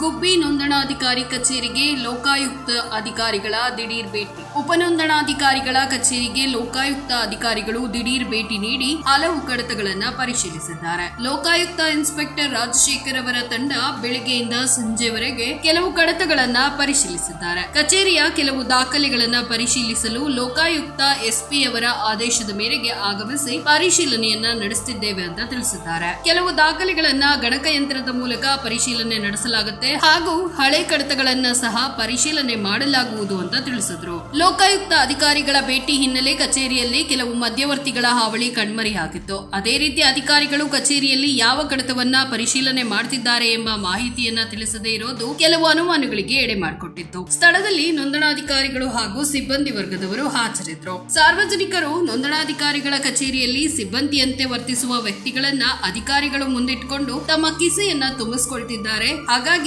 ಗುಬ್ಬಿ ನೋಂದಣಾಧಿಕಾರಿ ಕಚೇರಿಗೆ ಲೋಕಾಯುಕ್ತ ಅಧಿಕಾರಿಗಳ ದಿಢೀರ್ ಭೇಟಿ. ಉಪನೋಂದಣಾಧಿಕಾರಿಗಳ ಕಚೇರಿಗೆ ಲೋಕಾಯುಕ್ತ ಅಧಿಕಾರಿಗಳು ದಿಢೀರ್ ಭೇಟಿ ನೀಡಿ ಹಲವು ಕಡತಗಳನ್ನ ಪರಿಶೀಲಿಸಿದ್ದಾರೆ. ಲೋಕಾಯುಕ್ತ ಇನ್ಸ್ಪೆಕ್ಟರ್ ರಾಜಶೇಖರ್ ಅವರ ತಂಡ ಬೆಳಗ್ಗೆಯಿಂದ ಸಂಜೆವರೆಗೆ ಕೆಲವು ಕಡತಗಳನ್ನ ಪರಿಶೀಲಿಸಿದ್ದಾರೆ. ಕಚೇರಿಯ ಕೆಲವು ದಾಖಲೆಗಳನ್ನ ಪರಿಶೀಲಿಸಲು ಲೋಕಾಯುಕ್ತ ಎಸ್ಪಿ ಅವರ ಆದೇಶದ ಮೇರೆಗೆ ಆಗಮಿಸಿ ಪರಿಶೀಲನೆಯನ್ನ ನಡೆಸುತ್ತಿದ್ದೇವೆ ಅಂತ ತಿಳಿಸಿದ್ದಾರೆ. ಕೆಲವು ದಾಖಲೆಗಳನ್ನ ಗಣಕಯಂತ್ರದ ಮೂಲಕ ಪರಿಶೀಲನೆ ನಡೆಸಲಾಗುತ್ತೆ. ಹಾಗೂ ಹಳೆ ಕಡತಗಳನ್ನ ಸಹ ಪರಿಶೀಲನೆ ಮಾಡಲಾಗುವುದು ಅಂತ ತಿಳಿಸಿದ್ರು. ಲೋಕಾಯುಕ್ತ ಅಧಿಕಾರಿಗಳ ಭೇಟಿ ಹಿನ್ನೆಲೆ ಕಚೇರಿಯಲ್ಲಿ ಕೆಲವು ಮಧ್ಯವರ್ತಿಗಳ ಹಾವಳಿ ಕಣ್ಮರೆಯಾಗಿತ್ತು ಅದೇ ರೀತಿ ಅಧಿಕಾರಿಗಳು ಕಚೇರಿಯಲ್ಲಿ ಯಾವ ಕಡತವನ್ನ ಪರಿಶೀಲನೆ ಮಾಡ್ತಿದ್ದಾರೆ ಎಂಬ ಮಾಹಿತಿಯನ್ನ ತಿಳಿಸದೇ ಇರೋದು ಕೆಲವು ಅನುಮಾನಗಳಿಗೆ ಎಡೆ ಮಾಡಿಕೊಟ್ಟಿತ್ತು. ಸ್ಥಳದಲ್ಲಿ ನೋಂದಣಾಧಿಕಾರಿಗಳು ಹಾಗೂ ಸಿಬ್ಬಂದಿ ವರ್ಗದವರು ಹಾಜರಿದ್ರು. ಸಾರ್ವಜನಿಕರು ನೋಂದಣಾಧಿಕಾರಿಗಳ ಕಚೇರಿಯಲ್ಲಿ ಸಿಬ್ಬಂದಿಯಂತೆ ವರ್ತಿಸುವ ವ್ಯಕ್ತಿಗಳನ್ನ ಅಧಿಕಾರಿಗಳು ಮುಂದಿಟ್ಟುಕೊಂಡು ತಮ್ಮ ಕಿಸೆಯನ್ನ ತುಂಬಿಸ್ಕೊಳ್ತಿದ್ದಾರೆ.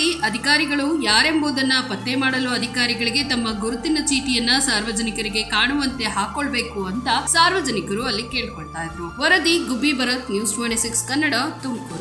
ಹಾಗಾಗಿ ಅಧಿಕಾರಿಗಳು ಯಾರೆಂಬುದನ್ನ ಪತ್ತೆ ಮಾಡಲು ಅಧಿಕಾರಿಗಳಿಗೆ ತಮ್ಮ ಗುರುತಿನ ಚೀಟಿಯನ್ನ ಸಾರ್ವಜನಿಕರಿಗೆ ಕಾಣುವಂತೆ ಹಾಕೊಳ್ಬೇಕು ಅಂತ ಸಾರ್ವಜನಿಕರು ಅಲ್ಲಿ ಕೇಳ್ಕೊಳ್ತಾ ಇದ್ರು. ವರದಿ Gubbi Bharath news twenty six Kannada Tumakuru.